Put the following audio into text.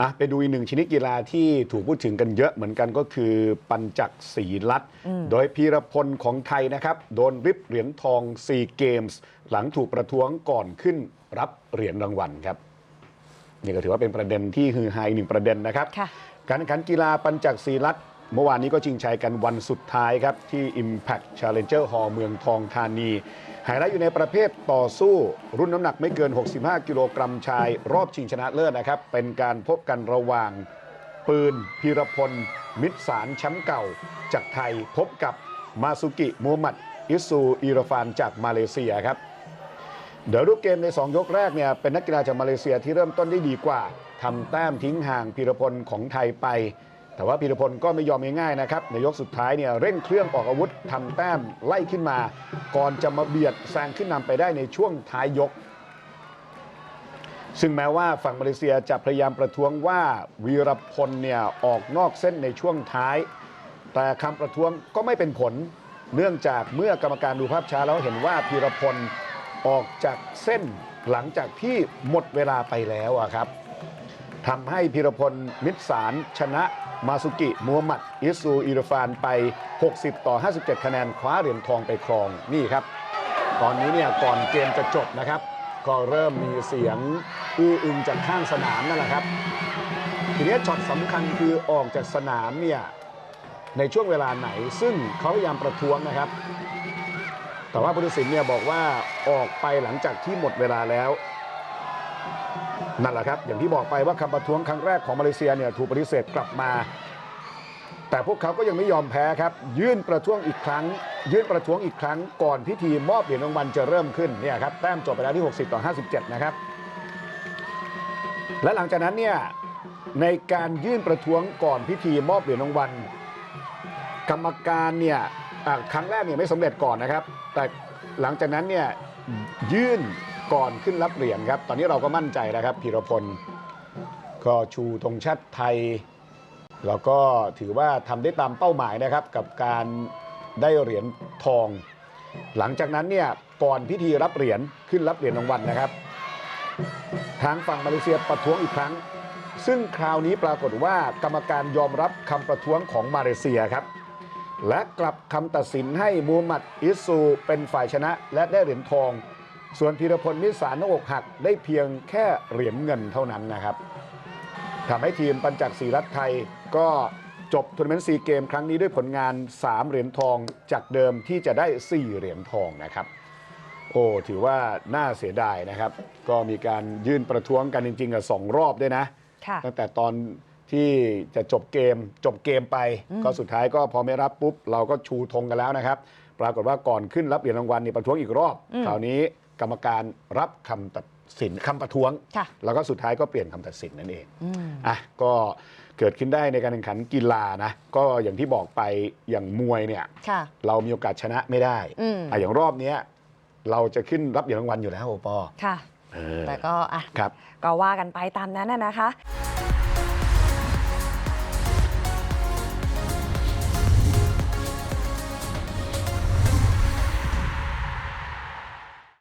อะไปดูอีกหนึ่งชนิดกีฬาที่ถูกพูดถึงกันเยอะเหมือนกันก็คือปัญจักศรีลัดโดยพีรพลของไทยนะครับ โดนริบเหรียญทองซีเกมส์หลังถูกประท้วงก่อนขึ้นรับเหรียญรางวัลครับ นี่ก็ถือว่าเป็นประเด็นที่ฮือฮาอีกหนึ่งประเด็นนะครับค่ะการแข่งขันกีฬาปัญจักศรีรัตน์ เมื่อวานนี้ก็ชิงชัยกันวันสุดท้ายครับ ที่ Impact Challenger Hall เมืองทองธานีไฮไลท์อยู่ในประเภทต่อสู้ รุ่นน้ำหนักไม่เกิน 65 กิโลกรัมชาย รอบชิงชนะเลิศนะครับ เป็นการพบกันระหว่างปืนพีรพล มิตรสารแชมป์เก่า จากไทยพบกับมาซุกิมูฮัมหมัด อิซูอีรฟานจากมาเลเซียครับ เดี๋ยวรูปเกมใน 2 ยกแรกเนี่ยเป็นนักกีฬาจากมาเลเซียที่เริ่มต้นได้ดีกว่าทำแต้มทิ้งห่างพีรพลของไทยไป แต่ว่าพีรพลก็ไม่ยอมง่ายๆนะครับในยกสุดท้ายเนี่ยเร่งเครื่องออกอาวุธทำแต้มไล่ขึ้นมา ก่อนจะมาเบียดแซงขึ้นนำไปได้ในช่วงท้ายยก ซึ่งแม้ว่าฝั่งมาเลเซียจะพยายามประท้วงว่าวีรพลเนี่ยออกนอกเส้นในช่วงท้าย แต่คำประท้วงก็ไม่เป็นผล เนื่องจากเมื่อกรรมการดูภาพช้าแล้วเห็นว่าพีรพลออกจากเส้นหลังจากที่หมดเวลาไปแล้วอะครับ ทำให้พีรพลมิตรสารชนะมาสุกิมูฮัมหมัด อิซูอิรฟานไป 60 ต่อ 57 คะแนนคว้าเหรียญทองไปครองนี่ครับ ตอนนี้เนี่ยก่อนเกมจะจบนะครับ ก็เริ่มมีเสียงอื้ออึงจากข้างสนามนั่นแหละครับ ทีนี้ช็อตสำคัญคือออกจากสนามเนี่ยในช่วงเวลาไหน ซึ่งเขาพยายามประท้วงนะครับ แต่ว่าผู้ตัดสินเนี่ยบอกว่าออกไปหลังจากที่หมดเวลาแล้ว นั่นแหละครับ อย่างที่บอกไปว่าคำประท้วงครั้งแรกของมาเลเซียเนี่ยถูกปฏิเสธกลับมา แต่พวกเขาก็ยังไม่ยอมแพ้ครับ ยื่นประท้วงอีกครั้ง ยื่นประท้วงอีกครั้งก่อนพิธีมอบเหรียญรางวัลจะเริ่มขึ้นเนี่ยครับแต้มจบไปแล้วที่ 60 ต่อ 57 นะครับ และหลังจากนั้นเนี่ยในการยื่นประท้วงก่อนพิธีมอบเหรียญรางวัลกรรมการเนี่ยครั้งแรกเนี่ยไม่สำเร็จก่อนนะครับ แต่หลังจากนั้นเนี่ยยื่น ก่อนขึ้นรับเหรียญครับ ตอนนี้เราก็มั่นใจนะครับพีรพล ก็ชูธงชาติไทย แล้วก็ถือว่าทำได้ตามเป้าหมายนะครับ กับการได้เหรียญทอง หลังจากนั้นเนี่ยก่อนพิธีรับเหรียญขึ้นรับเหรียญรางวัลนะครับ ทางฝั่งมาเลเซียประท้วงอีกครั้ง ซึ่งคราวนี้ปรากฏว่ากรรมการยอมรับคำประท้วงของมาเลเซียครับและกลับคำตัดสินให้มูฮัมหมัดอิสซูเป็นฝ่ายชนะ และได้เหรียญทอง ส่วนพีรพลมิตรสารนกอกหักได้เพียงแค่เหรียญเงินเท่านั้นนะครับทำให้ทีมปัญจักศรีรัตน์ไทยก็จบทัวร์นาเมนต์ซีเกมครั้งนี้ด้วยผลงาน 3 เหรียญทองจากเดิมที่จะได้ 4 เหรียญทองนะครับ โอ้ถือว่าน่าเสียดายนะครับ ก็มีการยื่นประท้วงกันจริง ๆ กับสองรอบด้วยนะค่ะตั้งแต่ตอนที่จะจบเกมจบเกมไป ก็สุดท้ายก็พอไม่รับปุ๊บ เราก็ชูธงกันแล้วนะครับ ปรากฏว่าก่อนขึ้นรับเหรียญรางวัลนี่ประท้วงอีกรอบอืมคราวนี้ กรรมการรับคำตัดสินคำประท้วง ค่ะ แล้วก็สุดท้ายก็เปลี่ยนคำตัดสินนั่นเองอืม อะก็เกิดขึ้นได้ในการแข่งขันกีฬานะก็อย่างที่บอกไปอย่างมวยเนี่ยค่ะ เรามีโอกาสชนะไม่ได้อืม อะอย่างรอบเนี้ยเราจะขึ้นรับเหรียญรางวัลอยู่แล้วโอปอค่ะ เออแต่ก็อะ ครับ ก็ว่ากันไปตามนั้นน่ะนะคะ